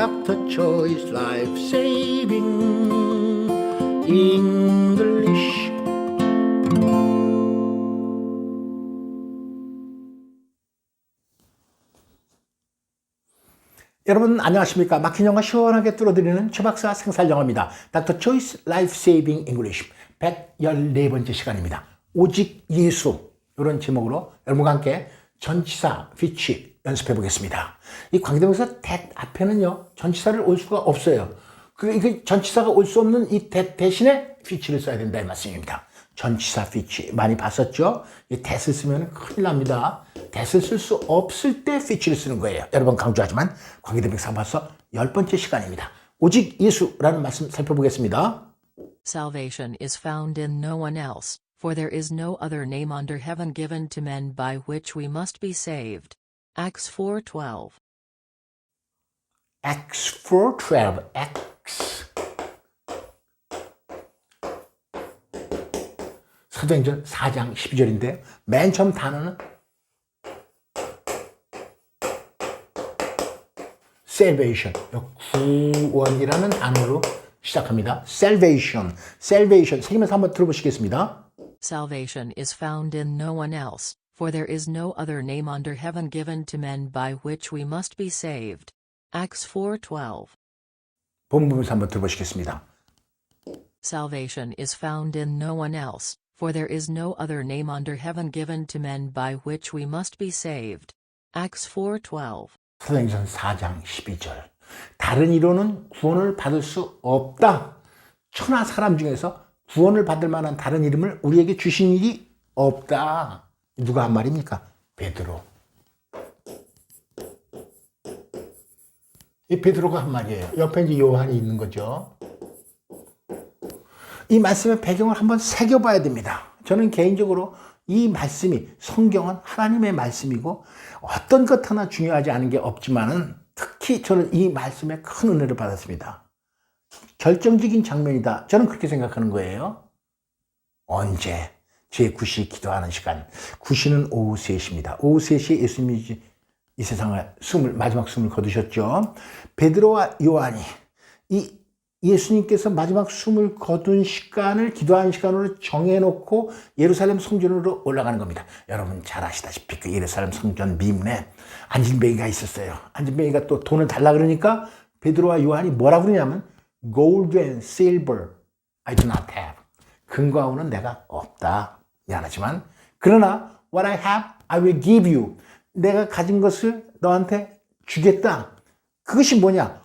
Dr. Choice Life Saving English. 여러분 안녕하십니까? 막힌 영어 시원하게 뚫어드리는 최박사 생살영어입니다. 닥터 초이스 라이프 세이빙 잉글리쉬 114번째 시간입니다. 오직 예수. 이런 제목으로 여러분과 함께 전치사 피치 연습해 보겠습니다 이 관계대명사 that 앞에는요 전치사를 올 수가 없어요 그, 그 전치사가 올 수 없는 이 that 대신에 피치를 써야 된다 이 말씀입니다 전치사 피치 많이 봤었죠? 이 that을 쓰면 큰일 납니다. that을 쓸 수 없을 때 피치를 쓰는 거예요. 여러 번 강조하지만 관계대명사 봐서 열 번째 시간입니다. 오직 예수라는 말씀 살펴보겠습니다. Salvation is found in no one else, for there is no other name under heaven given to men by which we must be saved. Acts 4:12. Acts 4:12 Acts 사도행전 4장 12절인데 맨 처음 단어는 salvation 구원이라는 단어로 시작합니다. salvation, salvation 책임에서 한번 들어보시겠습니다. Salvation is found in no one else, for there is no other name under heaven given to men by which we must be saved. Acts 4:12. 본문에서 한번 들어보시겠습니다. Salvation is found in no one else, for there is no other name under heaven given to men by which we must be saved. Acts 4:12. 사도행전 4장 12절. 다른 이로는 구원을 받을 수 없다. 천하 사람 중에서 구원을 받을 만한 다른 이름을 우리에게 주신 일이 없다. 누가 한 말입니까? 베드로. 이 베드로가 한 말이에요. 옆에 이제 요한이 있는 거죠. 이 말씀의 배경을 한번 새겨봐야 됩니다. 저는 개인적으로 이 말씀이 성경은 하나님의 말씀이고 어떤 것 하나 중요하지 않은 게 없지만은 특히 저는 이 말씀에 큰 은혜를 받았습니다. 결정적인 장면이다. 저는 그렇게 생각하는 거예요. 언제? 제 9시 기도하는 시간. 9시는 오후 3시입니다. 오후 3시에 예수님이 이 세상을 숨을, 마지막 숨을 거두셨죠. 베드로와 요한이 이 예수님께서 마지막 숨을 거둔 시간을 기도하는 시간으로 정해놓고 예루살렘 성전으로 올라가는 겁니다. 여러분 잘 아시다시피 그 예루살렘 성전 미문에 안진뱅이가 있었어요. 안진뱅이가 또 돈을 달라 그러니까 베드로와 요한이 뭐라고 그러냐면 gold and silver I do not have. 금과우는 내가 없다. 미안하지만 그러나 what I have I will give you. 내가 가진 것을 너한테 주겠다. 그것이 뭐냐?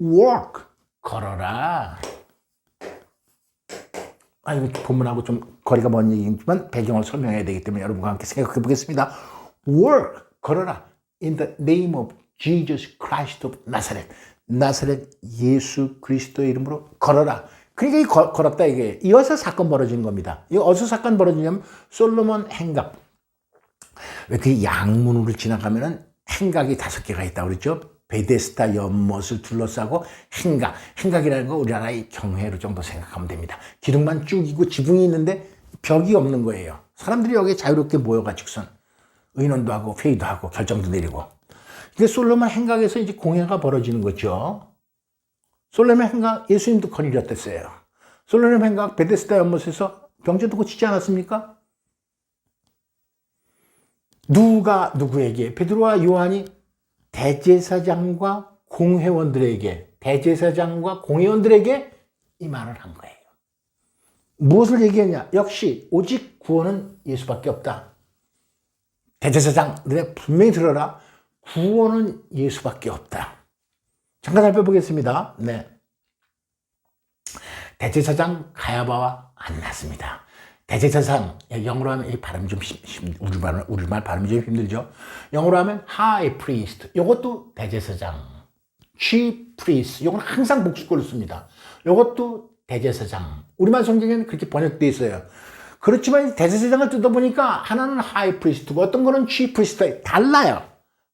work. 걸어라. 아, 이거 본문하고 좀 거리가 먼 얘기지만 배경을 설명해야 되기 때문에 여러분과 함께 생각해 보겠습니다. Work, 걸어라. In the name of Jesus Christ of Nazareth. 나사렛 예수 그리스도의 이름으로 걸어라. 그러니까 이 걸, 걸었다 이게. 이어서 사건 벌어지는 겁니다. 이 어디서 사건 벌어지냐면 솔로몬 행각. 왜 그 양문으로 지나가면은 행각이 다섯 개가 있다고 그랬죠? 베데스타 연못을 둘러싸고 행각, 행각이라는 거 우리나라의 경회로 정도 생각하면 됩니다. 기둥만 쭉이고 지붕이 있는데 벽이 없는 거예요. 사람들이 여기에 자유롭게 모여가지고선 의논도 하고 회의도 하고 결정도 내리고. 이게 솔로몬 행각에서 이제 공회가 벌어지는 거죠. 솔로몬 행각 예수님도 거리렸댔어요. 솔로몬 행각 베데스타 연못에서 병자도 고치지 않았습니까? 누가 누구에게 베드로와 요한이 대제사장과 공회원들에게 대제사장과 공회원들에게 이 말을 한 거예요. 무엇을 얘기했냐? 역시 오직 구원은 예수밖에 없다. 대제사장들의 분명히 들어라. 구원은 예수밖에 없다. 잠깐 살펴보겠습니다. 네. 대제사장 가야바와 안났습니다. 대제사장 영어로 하면 이 발음 좀 힘, 우리말 우리말 발음이 좀 힘들죠. 영어로 하면 high priest. 이것도 대제사장. chief priest. 이건 항상 복수꼴로 씁니다. 이것도 대제사장. 우리말 성경에는 그렇게 번역되어 있어요. 그렇지만 대제사장을 뜯어보니까 하나는 high priest고 어떤 거는 chief priest 달라요.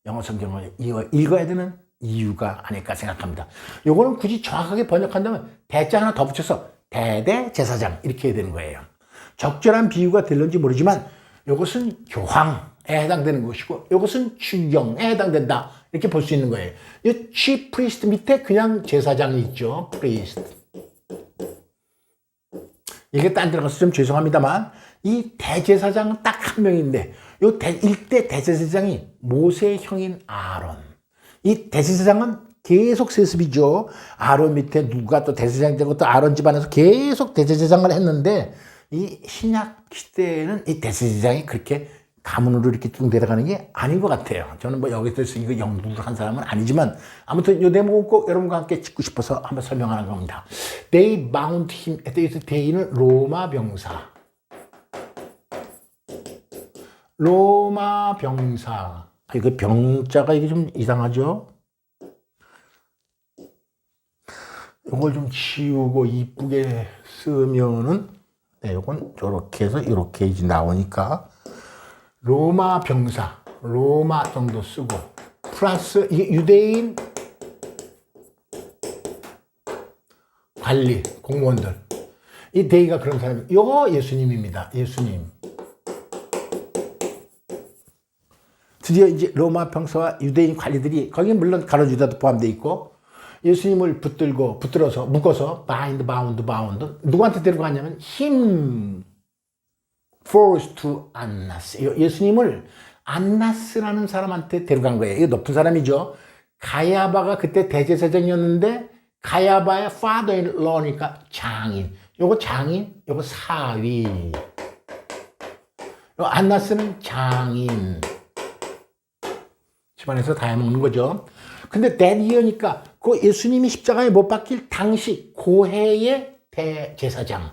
영어 성경을 읽어야 되는 이유가 아닐까 생각합니다. 요거는 굳이 정확하게 번역한다면 대자 하나 더 붙여서 대대 제사장 이렇게 해야 되는 거예요. 적절한 비유가 될런지 모르지만 이것은 교황에 해당되는 것이고 이것은 추경에 해당된다. 이렇게 볼 수 있는 거예요. 이 chief priest 밑에 그냥 제사장이 있죠. priest. 이게 딴 데 가서 좀 죄송합니다만 이 대제사장은 딱 한 명인데 요 대, 일대 대제사장이 모세의 형인 아론. 이 대제사장은 계속 세습이죠. 아론 밑에 누가 또 대제사장이 되고 또 아론 집안에서 계속 대제사장을 했는데 이 신약 시대에는 이 대제사장이 그렇게 가문으로 이렇게 쭉 내려가는 게 아닌 것 같아요. 저는 뭐 여기서 이거 연구를 한 사람은 아니지만 아무튼 이 대목은 꼭 여러분과 함께 짚고 싶어서 한번 설명하는 겁니다. They bound him. 여기서 they는 로마 병사. 로마 병사. 아, 이거 병자가 이게 좀 이상하죠? 이걸 좀 지우고 이쁘게 쓰면은 네, 이건 저렇게 해서 이렇게 이제 나오니까 로마 병사, 로마 정도 쓰고 플러스 이 유대인 관리 공무원들 이 대의가 그런 사람이 요거 예수님입니다. 예수님. 드디어 이제 로마 병사와 유대인 관리들이 거기 물론 가로주다도 포함되어 있고 예수님을 붙들고 붙들어서 묶어서 bind, bound, bound 누구한테 데려가냐면 him forced to 안나스 예수님을 안나스라는 사람한테 데려간 거예요. 이거 높은 사람이죠. 가야바가 그때 대제사장이었는데 가야바의 father-in-law니까 장인. 요거 장인, 요거 사위. 요 안나스는 장인. 집안에서 다 해먹는 거죠. 근데 대리어니까 그 예수님이 십자가에 못 박힐 당시 고해의 대제사장.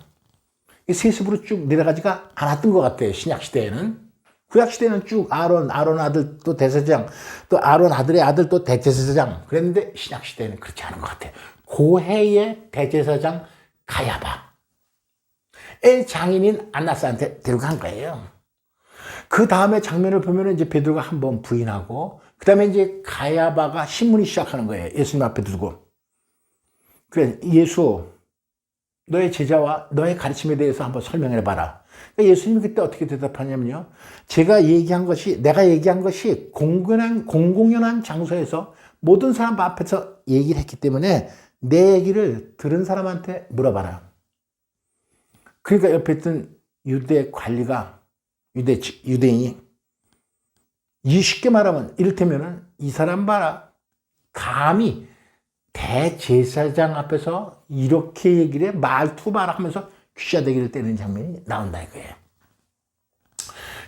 이 세습으로 쭉 내려가지가 않았던 것 같아요. 신약 시대에는. 구약 시대는 쭉 아론, 아론 아들 또 대제사장, 또 아론 아들의 아들 또 대제사장. 그랬는데 신약 시대는 그렇지 않은 것 같아요. 고해의 대제사장 가야바. 의 장인인 안나스한테 데려간 거예요. 그 다음에 장면을 보면 이제 베드로가 한번 부인하고 그 다음에 이제 가야바가 신문이 시작하는 거예요. 예수님 앞에 두고. 그래, 예수, 너의 제자와 너의 가르침에 대해서 한번 설명해 봐라. 그러니까 예수님이 그때 어떻게 대답하냐면요. 제가 얘기한 것이, 내가 얘기한 것이 공공연한, 공공연한 장소에서 모든 사람 앞에서 얘기를 했기 때문에 내 얘기를 들은 사람한테 물어봐라. 그러니까 옆에 있던 유대 관리가, 유대, 유대인이 이 쉽게 말하면 이를테면은 이 사람 봐라. 감히 대제사장 앞에서 이렇게 얘기를 해 말투 봐라 하면서 귀샤대기를 때리는 장면이 나온다 이거예요.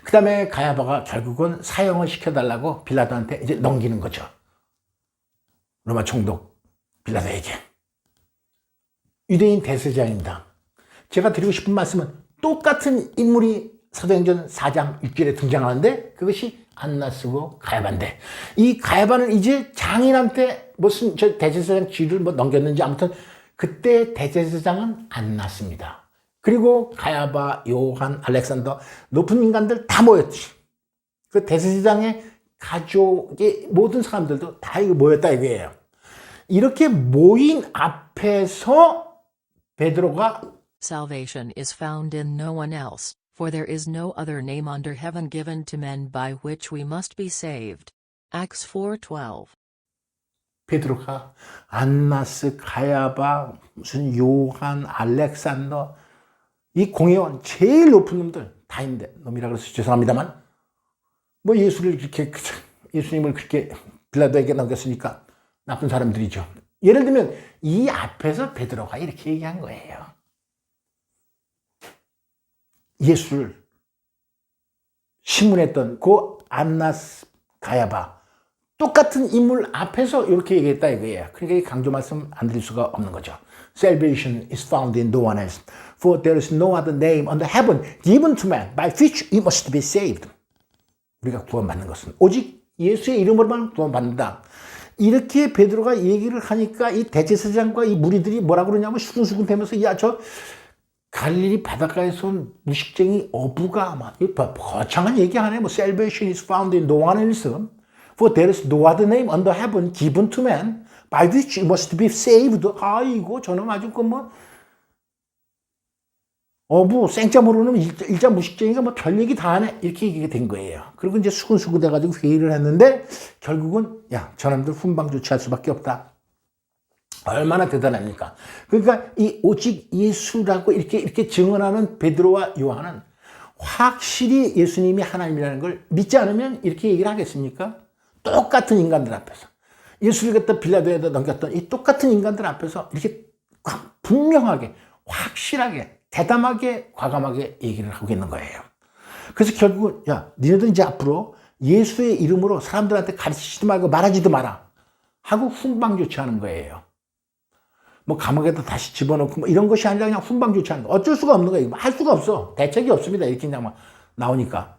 그 다음에 가야바가 결국은 사형을 시켜달라고 빌라도한테 이제 넘기는 거죠. 로마 총독 빌라도에게. 유대인 대세장입니다. 제가 드리고 싶은 말씀은 똑같은 인물이 사도행전 4장 6절에 등장하는데 그것이 안나스고 가야바인데 이 가야바는 이제 장인한테 무슨 저 대제사장 쥐를 뭐 넘겼는지 아무튼 그때 대제사장은 안났습니다. 그리고 가야바, 요한, 알렉산더 높은 인간들 다 모였지. 그 대제사장의 가족의 모든 사람들도 다 이거 모였다 이거예요. 이렇게 모인 앞에서 베드로가 Salvation is found in no one else, for there is no other name under heaven given to men by which we must be saved. Acts 4:12. 베드로가 안나스, 가야바, 무슨 요한, 알렉산더 이 공회원 제일 높은 놈들 다 있는데 놈이라 그래서 죄송합니다만 뭐 예수를 그렇게 예수님을 그렇게 빌라도에게 넘겼으니까 나쁜 사람들이죠. 예를 들면 이 앞에서 베드로가 이렇게 얘기한 거예요. 예수를 신문했던 그 안나스 가야바 똑같은 인물 앞에서 이렇게 얘기했다 이거예요. 그러니까 이 강조 말씀 안 드릴 수가 없는 거죠. Salvation is found in no one else. For there is no other name under heaven given to man by which we must be saved. 우리가 구원받는 것은 오직 예수의 이름으로만 구원받는다. 이렇게 베드로가 얘기를 하니까 이 대제사장과 이 무리들이 뭐라 그러냐면 수근수근 대면서 야 저 갈릴리 바닷가에서 온 무식쟁이 어부가 막이 거창한 얘기하네. 뭐 salvation is found in no one else. For there is no other name under heaven given to man by which you must be saved. 아이고 저는 아주 그뭐 어, 뭐, 생짜 모르는 일자, 일자 무식쟁이가 뭐 별 얘기 다 하네. 이렇게 얘기가 된 거예요. 그리고 이제 수근수근 돼가지고 회의를 했는데, 결국은, 야, 저놈들 훈방 조치할 수밖에 없다. 얼마나 대단합니까? 그러니까 이 오직 예수라고 이렇게, 이렇게 증언하는 베드로와 요한은 확실히 예수님이 하나님이라는 걸 믿지 않으면 이렇게 얘기를 하겠습니까? 똑같은 인간들 앞에서. 예수를 갖다 빌라도에다 넘겼던 이 똑같은 인간들 앞에서 이렇게 확 분명하게, 확실하게, 대담하게, 과감하게 얘기를 하고 있는 거예요. 그래서 결국은, 야, 니네들 이제 앞으로 예수의 이름으로 사람들한테 가르치지도 말고 말하지도 마라. 하고 훈방 조치하는 거예요. 뭐 감옥에다 다시 집어넣고 뭐 이런 것이 아니라 그냥 훈방 조치하는 거. 어쩔 수가 없는 거예요. 할 수가 없어. 대책이 없습니다. 이렇게 그냥 막 나오니까.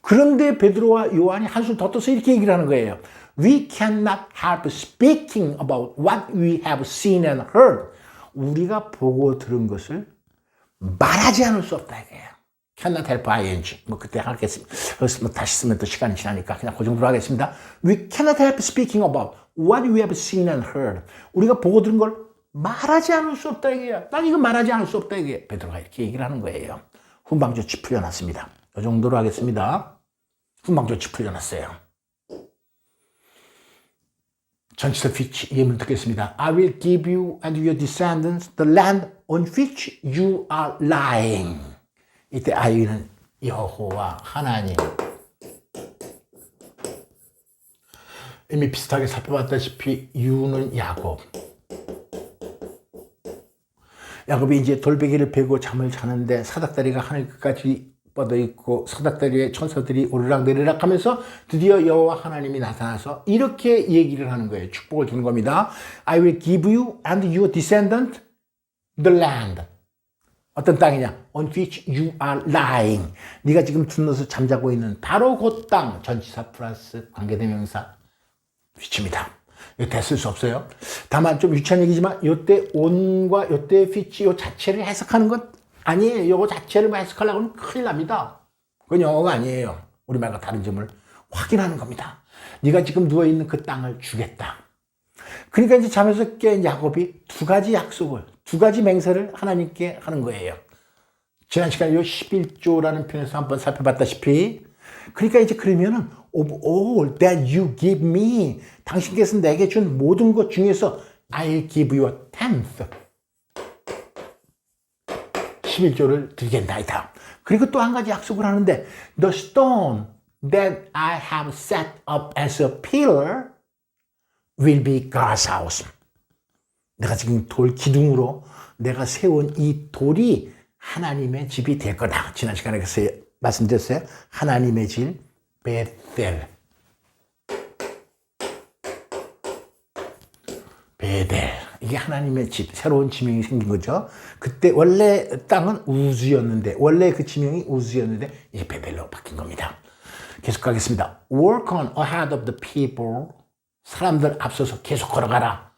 그런데 베드로와 요한이 한술 더 떠서 이렇게 얘기를 하는 거예요. We cannot help speaking about what we have seen and heard. 우리가 보고 들은 것을 말하지 않을 수 없다 이거예요. Cannot help ing. 뭐 그때 하겠습니다. 뭐 다시 쓰면 또 시간이 지나니까 그냥 그 정도로 하겠습니다. We cannot help speaking about what we have seen and heard. 우리가 보고 들은 걸 말하지 않을 수 없다 이게요. 난 이거 말하지 않을 수 없다 이게 베드로가 이렇게 얘기를 하는 거예요. 훈방 조치 풀려났습니다. 이 정도로 하겠습니다. 훈방 조치 풀려났어요. 전치사 피치 예문 듣겠습니다. I will give you and your descendants the land on which you are lying. 이때 아이는 여호와 하나님. 이미 비슷하게 살펴봤다시피 유는 야곱. 야곱이 이제 돌베개를 베고 잠을 자는데 사닥다리가 하늘 끝까지 뻗어 있고 사닥다리에 천사들이 오르락 내리락 하면서 드디어 여호와 하나님이 나타나서 이렇게 얘기를 하는 거예요. 축복을 주는 겁니다. I will give you and your descendant the land. 어떤 땅이냐? On which you are lying. 네가 지금 둘러서 잠자고 있는 바로 그 땅. 전치사 플러스 관계대명사 위치입니다. 됐을 수 없어요. 다만 좀 유치한 얘기지만 요때 온과 요때 which 요 자체를 해석하는 것 아니에요. 요거 자체를 뭐 해석하려고 하면 큰일 납니다. 그건 영어가 아니에요. 우리말과 다른 점을 확인하는 겁니다. 네가 지금 누워 있는 그 땅을 주겠다. 그러니까 이제 잠에서 깬 야곱이 두 가지 약속을, 두 가지 맹세를 하나님께 하는 거예요. 지난 시간에 요 11조라는 표현에서 한번 살펴봤다시피 그러니까 이제 그러면은 of all that you give me 당신께서 내게 준 모든 것 중에서 I'll give you a tenth 11조를 드리겠나이다. 그리고 또 한 가지 약속을 하는데 the stone that I have set up as a pillar will be God's house. 내가 지금 돌 기둥으로 내가 세운 이 돌이 하나님의 집이 될 거다. 지난 시간에 말씀드렸어요. 하나님의 집 베델. 베델. 이게 하나님의 집, 새로운 지명이 생긴 거죠. 그때 원래 땅은 우즈였는데, 원래 그 지명이 우즈였는데, 이제 베델로 바뀐 겁니다. 계속 가겠습니다. Work on ahead of the people. 사람들 앞서서 계속 걸어가라.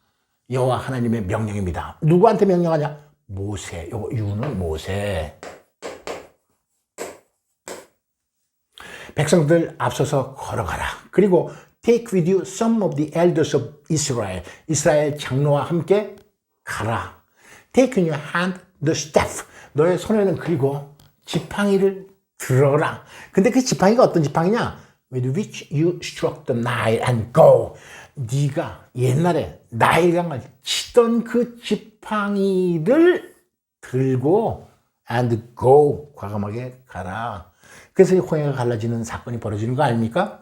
여호와 하나님의 명령입니다. 누구한테 명령하냐? 모세. 요거 유는 모세. 백성들 앞서서 걸어가라. 그리고 take with you some of the elders of Israel. 이스라엘 장로와 함께 가라. take in your hand the staff. 너의 손에는 그리고 지팡이를 들어라. 근데 그 지팡이가 어떤 지팡이냐? with which you struck the Nile and go. 네가 옛날에 나일강을 치던 그 지팡이를 들고 and go 과감하게 가라. 그래서 이 홍해가 갈라지는 사건이 벌어지는 거 아닙니까?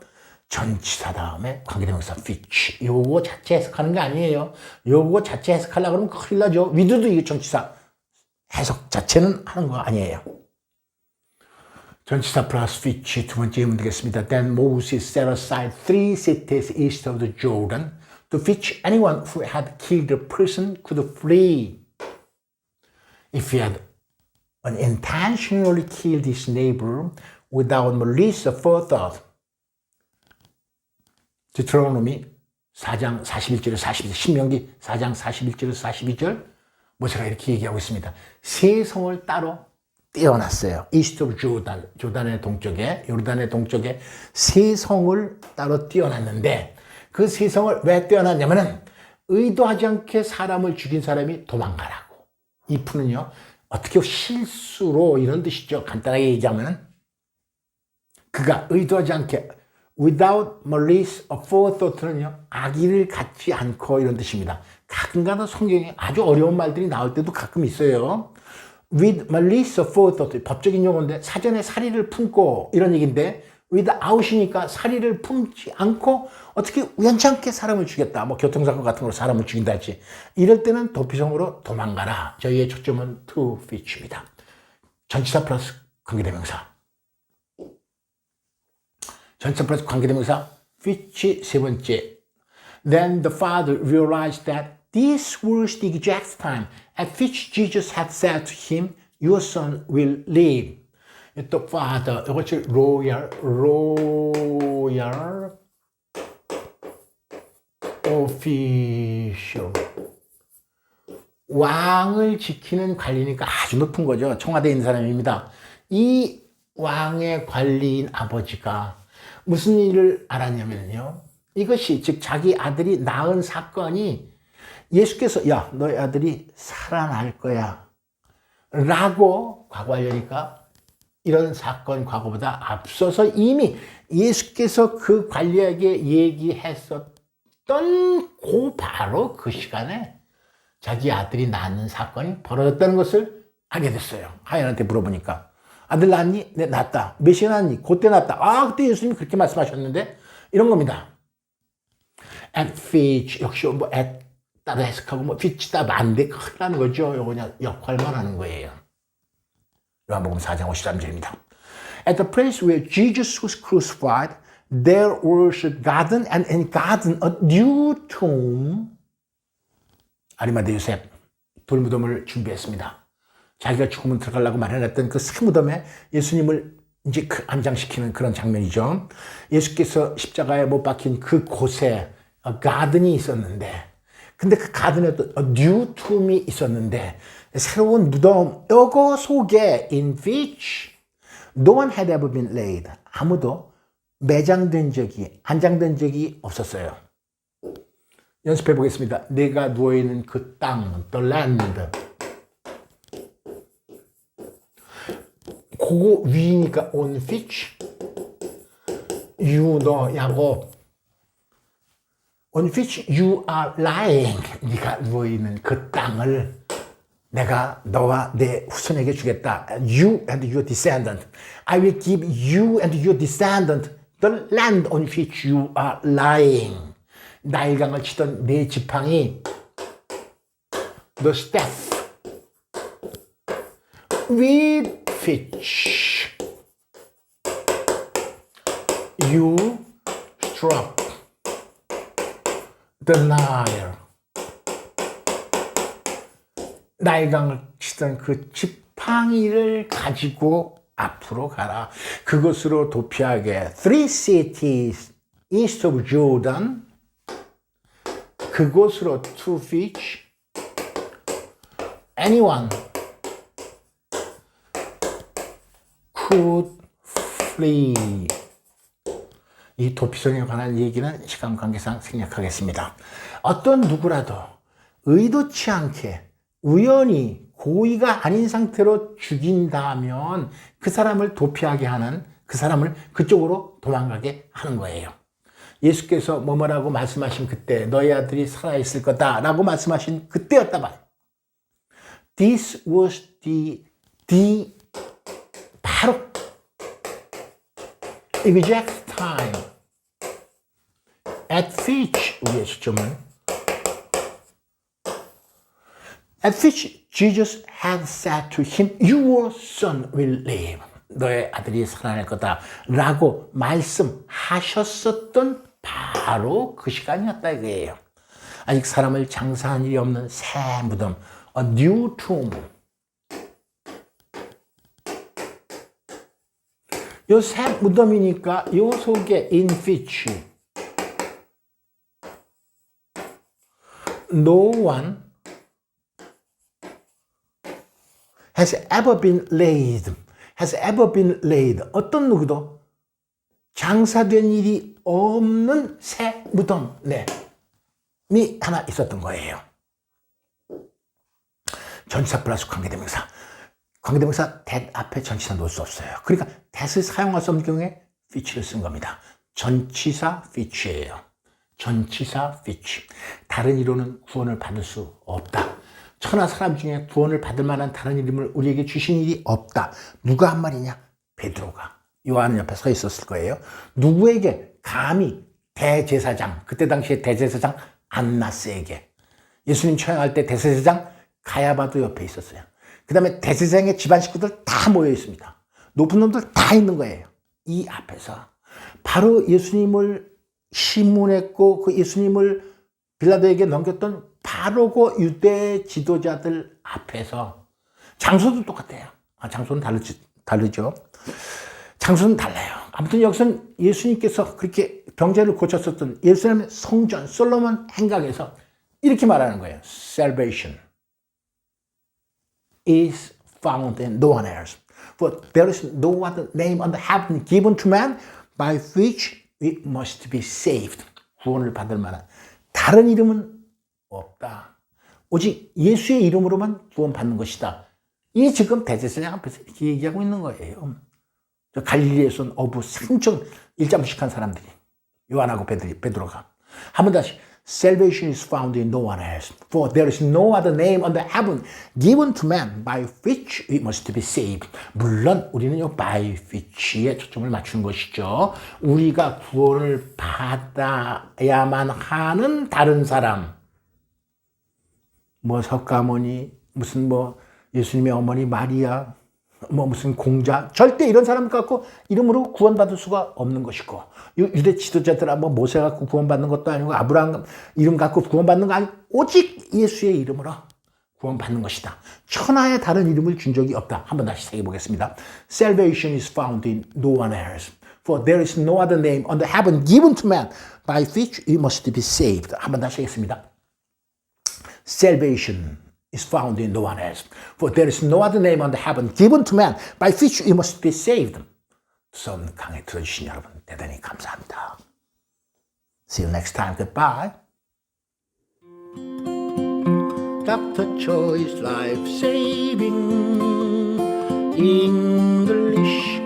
전치사 다음에 관계대명사 which 요거 자체 해석하는 게 아니에요. 요거 자체 해석하려고 그러면 큰일 나죠. 위드도 이게 전치사 해석 자체는 하는 거 아니에요. 전치사 플러스 which 두 번째 예문 되겠습니다. Then Moses set aside three cities east of the Jordan to which anyone who had killed a person could flee. If he had unintentionally killed his neighbor without malice aforethought. 디트로노미 4장 41절에 42절, 신명기 4장 41절에 42절 모세가 이렇게 얘기하고 있습니다. 세 성을 따로 떼어놨어요. 이스트 오브 조단, 조단의 동쪽에, 요르단의 동쪽에 세 성을 따로 떼어놨는데 그 세 성을 왜 떼어놨냐면은 의도하지 않게 사람을 죽인 사람이 도망가라고. 이 푸는요, 어떻게 실수로 이런 뜻이죠. 간단하게 얘기하면 그가 의도하지 않게 without malice or forethought는요 악의를 갖지 않고 이런 뜻입니다. 가끔가다 성경에 아주 어려운 말들이 나올 때도 가끔 있어요. with malice or forethought 법적인 용어인데 사전에 사리를 품고 이런 얘기인데 without이니까 사리를 품지 않고 어떻게 우연찮게 사람을 죽였다. 뭐 교통사고 같은 걸로 사람을 죽인다 할지 이럴 때는 도피성으로 도망가라. 저희의 초점은 to fetch입니다. 전치사 플러스 관계대명사. 전치사 플러스 관계대명사 fetch 세 번째. Then the father realized that this was the exact time at which Jesus had said to him, Your son will live. 또 father, 이것이 royal, royal official. 왕을 지키는 관리니까 아주 높은 거죠. 청와대에 있는 사람입니다. 이 왕의 관리인 아버지가 무슨 일을 알았냐면요. 이것이 즉 자기 아들이 낳은 사건이 예수께서 야 너희 아들이 살아날 거야 라고 과거하려니까 이런 사건 과거보다 앞서서 이미 예수께서 그 관리에게 얘기했었던 그 바로 그 시간에 자기 아들이 낳는 사건이 벌어졌다는 것을 알게 됐어요. 하연한테 물어보니까 아들 낳니? 네 낳았다. 몇 시에 낳니? 그때 낳았다. 아 그때 예수님이 그렇게 말씀하셨는데 이런 겁니다. at fetch 역시 뭐 at 따로 해석하고 뭐 fetch다 만데 큰일 나는 거죠. 요거 그냥 역할만 하는 거예요. 요한복음 4장 53절입니다. At the place where Jesus was crucified, there was a garden and in garden a new tomb. 아리마대 요셉 돌무덤을 준비했습니다. 자기가 죽으면 들어가려고 마련했던 그 새 무덤에 예수님을 이제 그 안장시키는 그런 장면이죠. 예수께서 십자가에 못 박힌 그 곳에 가든이 있었는데, 근데 그 가든에도 뉴 툼이 있었는데, 새로운 무덤, 요거 속에 in which no one had ever been laid. 아무도 매장된 적이, 안장된 적이 없었어요. 연습해 보겠습니다. 내가 누워 있는 그 땅, the land. 그거 위니까 on which you 너 야곱 on which you are lying 네가 누워 있는 그 땅을 내가 너와 내 후손에게 주겠다. You and your descendant. I will give you and your descendant the land on which you are lying. 나일강을 치던 내 지팡이 the staff with which you struck the Nile. 나일강을 치던 그 지팡이를 가지고 앞으로 가라. 그것으로 도피하게 three cities east of Jordan 그곳으로 to which anyone could flee. 이 도피성에 관한 얘기는 시간 관계상 생략하겠습니다. 어떤 누구라도 의도치 않게 우연히 고의가 아닌 상태로 죽인다면 그 사람을 도피하게 하는 그 사람을 그쪽으로 도망가게 하는 거예요. 예수께서 뭐뭐라고 말씀하신 그때 너희 아들이 살아있을 거다라고 말씀하신 그때였다 봐요. This was the, the 바로 exact time at which 우리의 시점은 at which Jesus had said to him, Your son will live. 너의 아들이 살아날 거다. 라고 말씀하셨었던 바로 그 시간이었다 이거예요. 아직 사람을 장사한 일이 없는 새 무덤, a new tomb. 요새 무덤이니까 요 속에 in which no one has ever been laid. has ever been laid. 어떤 누구도 장사된 일이 없는 새 무덤, 네. 이 하나 있었던 거예요. 전사 플러스 관계대명사. 관계대명사 that 앞에 전치사 놓을 수 없어요. 그러니까 that을 사용할 수 없는 경우에 which를 쓴 겁니다. 전치사 which예요. 전치사 which. 다른 이로는 구원을 받을 수 없다. 천하 사람 중에 구원을 받을 만한 다른 이름을 우리에게 주신 일이 없다. 누가 한 말이냐? 베드로가. 요한 옆에 서 있었을 거예요. 누구에게 감히 대제사장, 그때 당시에 대제사장 안나스에게 예수님 처형할 때 대제사장 가야바도 옆에 있었어요. 그 다음에 대제사장의 집안 식구들 다 모여 있습니다. 높은 놈들 다 있는 거예요. 이 앞에서 바로 예수님을 시문했고 그 예수님을 빌라도에게 넘겼던 그 유대 지도자들 앞에서 장소도 똑같아요. 아, 장소는 다르지, 다르죠. 장소는 달라요. 아무튼 여기서는 예수님께서 그렇게 병자를 고쳤었던 예루살렘의 성전 솔로몬 행각에서 이렇게 말하는 거예요. Salvation is found in no one else. For there is no other name under heaven given to man by which we must be saved. 구원을 받을 만한 다른 이름은 없다. 오직 예수의 이름으로만 구원받는 것이다. 이 지금 대제사장 앞에서 이렇게 얘기하고 있는 거예요. 온 어부 상청 일자무식한 사람들이 요한하고 베드리, 베드로가 한 번 다시 Salvation is found in no one else for there is no other name under heaven given to man by which we must be saved 물론 우리는 요 by which에 초점을 맞추는 것이죠 우리가 구원을 받아야만 하는 다른 사람 뭐 석가모니 무슨 뭐 예수님의 어머니 마리아 뭐 무슨 공자 절대 이런 사람 갖고 이름으로 구원받을 수가 없는 것이고 유- 유대 지도자들아 뭐 모세 갖고 구원받는 것도 아니고 아브라함 이름 갖고 구원받는 거 아니고 오직 예수의 이름으로 구원받는 것이다. 천하의 다른 이름을 준 적이 없다. 한번 다시 새겨 보겠습니다. Salvation is found in no one else. For there is no other name under heaven given to man by which we must be saved. 한번 다시 하겠습니다. salvation is found in no one else. For there is no other name under heaven given to man by which you must be saved. 수업 강의 들어주신 여러분 대단히 감사합니다. See you next time. Goodbye. Dr. Life Saving English